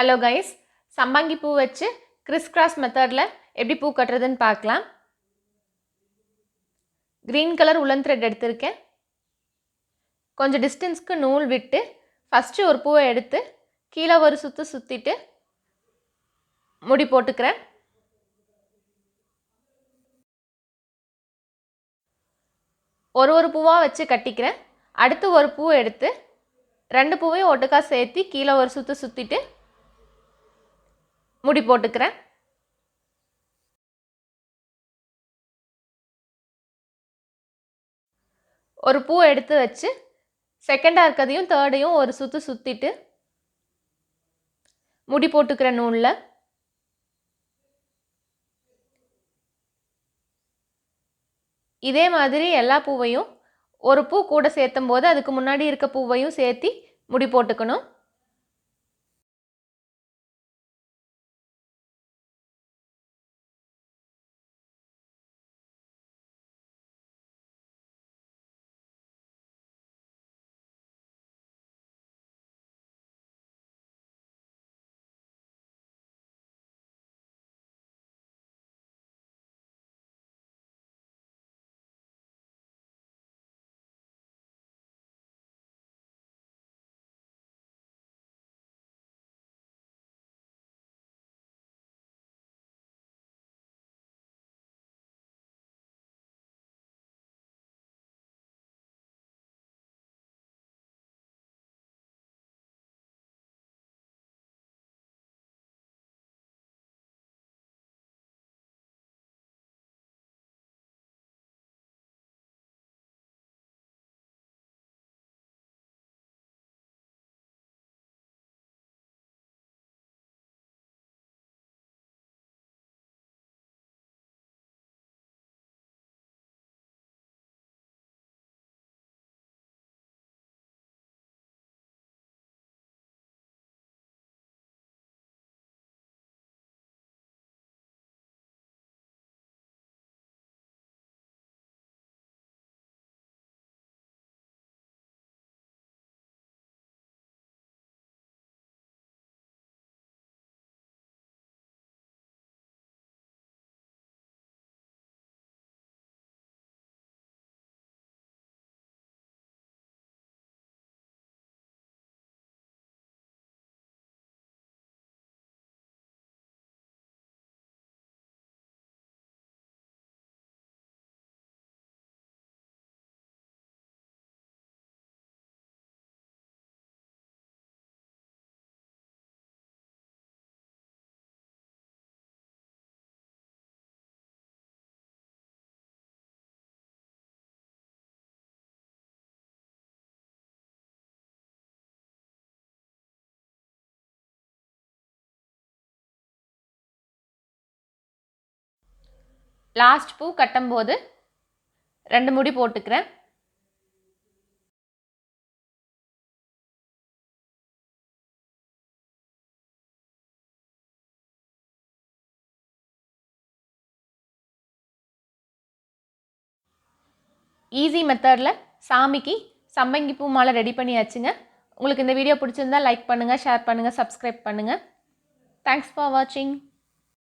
Hello guys Champhai பூ வச்சு Chris cross மெத்தடில் எப்படி பூ கட்டுறதுன்னு பார்க்கலாம். க்ரீன் கலர் உலன் த்ரெட் எடுத்திருக்கேன். கொஞ்சம் டிஸ்டன்ஸ்க்கு நூல் விட்டு ஃபஸ்ட்டு ஒரு பூவை எடுத்து கீழே ஒரு சுற்று சுற்றிட்டு முடி போட்டுக்கிறேன். ஒரு ஒரு பூவாக வச்சு கட்டிக்கிறேன். அடுத்து ஒரு பூவை எடுத்து ரெண்டு பூவையும் ஒட்டுக்கா சேர்த்து கீழே ஒரு சுற்று சுற்றிட்டு முடி போட்டுக்கிறேன். ஒரு பூ எடுத்து வச்சு செகண்டாக இருக்கிறதையும் தேர்டையும் ஒரு சுற்று சுற்றிட்டு முடி போட்டுக்கிற நூலில் இதே மாதிரி எல்லா பூவையும் ஒரு பூ கூட சேர்த்தும் போது அதுக்கு முன்னாடி இருக்க பூவையும் சேர்த்து முடி போட்டுக்கணும். லாஸ்ட் பூ கட்டும்போது ரெண்டு முடி போட்டுக்கிறேன். ஈஸி மெத்தடில் சாமிக்கு சம்பங்கி பூ மாலை ரெடி பண்ணியாச்சுங்க. உங்களுக்கு இந்த வீடியோ பிடிச்சிருந்தா லைக் பண்ணுங்கள் ஷேர் பண்ணுங்கள் சப்ஸ்கிரைப் பண்ணுங்கள் தேங்க்ஸ் ஃபார் வாட்சிங்